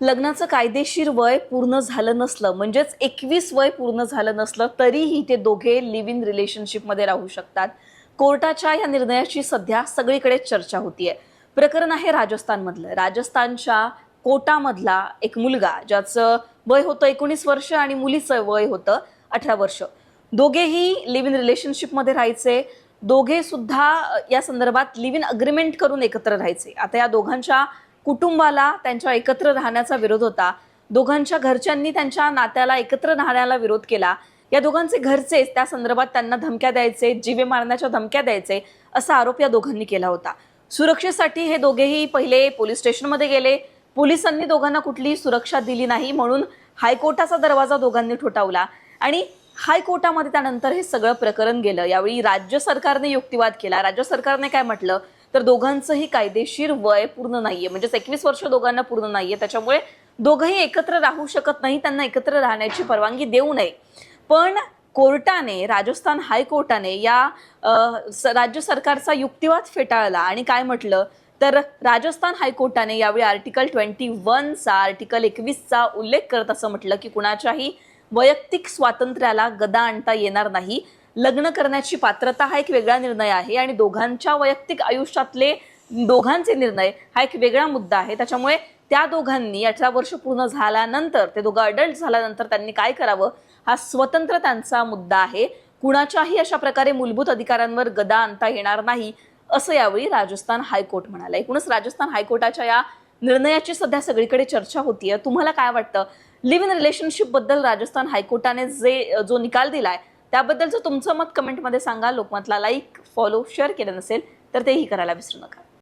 लग्नाचं कायदेशीर वय पूर्ण झालं नसलं म्हणजेच एकवीस वय पूर्ण झालं नसलं तरीही ते दोघे लिव्ह इन रिलेशनशिपमध्ये राहू शकतात. कोर्टाच्या या निर्णयाची सध्या सगळीकडे चर्चा होतीये. प्रकरण आहे राजस्थानमधलं. राजस्थानच्या कोटामधला एक मुलगा ज्याचं वय होतं एकोणीस वर्ष आणि मुलीचं वय होतं अठरा वर्ष. दोघेही लिव्ह इन रिलेशनशिपमध्ये राहायचे. दोघे सुद्धा या संदर्भात लिव्ह इन अग्रीमेंट करून एकत्र राहायचे. आता या दोघांच्या कुटुंबाला त्यांच्या एकत्र राहण्याचा विरोध होता. दोघांच्या घरच्यांनी त्यांच्या नात्याला एकत्र राहण्याला विरोध केला. या दोघांचे घरचेच त्या संदर्भात त्यांना धमक्या द्यायचे जीवे मारण्याच्या धमक्या द्यायचे असा आरोप या दोघांनी केला होता. सुरक्षेसाठी हे दोघेही पहिले पोलीस स्टेशनमध्ये गेले. पोलिसांनी दोघांना कुठलीही सुरक्षा दिली नाही म्हणून हायकोर्टाचा दरवाजा दोघांनी ठोठावला. आणि हायकोर्टामध्ये त्यानंतर हे सगळं प्रकरण गेलं. यावेळी राज्य सरकारने युक्तिवाद केला. राज्य सरकारने काय म्हटलं? तर दोघांचंही कायदेशीर वय पूर्ण नाहीये. म्हणजेच एकवीस वर्ष दोघांना पूर्ण नाहीये. त्याच्यामुळे दोघंही एकत्र राहू शकत नाही. त्यांना एकत्र राहण्याची परवानगी देऊ नये. पण कोर्टाने राजस्थान हायकोर्टाने या राज्य सरकारचा युक्तिवाद फेटाळला. आणि काय म्हटलं? तर राजस्थान हायकोर्टाने यावेळी आर्टिकल ट्वेंटी वनचा आर्टिकल एकवीसचा उल्लेख करत असं म्हटलं की कुणाच्याही वैयक्तिक स्वातंत्र्याला गदा आणता येणार नाही. लग्न करण्याची पात्रता हा एक वेगळा निर्णय आहे आणि दोघांच्या वैयक्तिक आयुष्यातले दोघांचे निर्णय हा एक वेगळा मुद्दा आहे. त्याच्यामुळे त्या दोघांनी अठरा वर्ष पूर्ण झाल्यानंतर ते दोघं अडल्ट झाल्यानंतर त्यांनी काय करावं? हा स्वतंत्र त्यांचा मुद्दा आहे. कुणाच्याही अशा प्रकारे मूलभूत अधिकारांवर गदा आणता येणार नाही असं यावेळी राजस्थान हायकोर्ट म्हणाला. एकूणच राजस्थान हायकोर्टाच्या या निर्णयाची सध्या सगळीकडे चर्चा होतीये. तुम्हाला काय वाटतं? लिव्ह इन रिलेशनशिपबद्दल राजस्थान हायकोर्टाने जे जो निकाल दिलाय त्याबद्दलचं तुमचं मत कमेंटमध्ये सांगा. लोकमतला लाईक फॉलो शेअर केलं नसेल तर तेही करायला विसरू नका.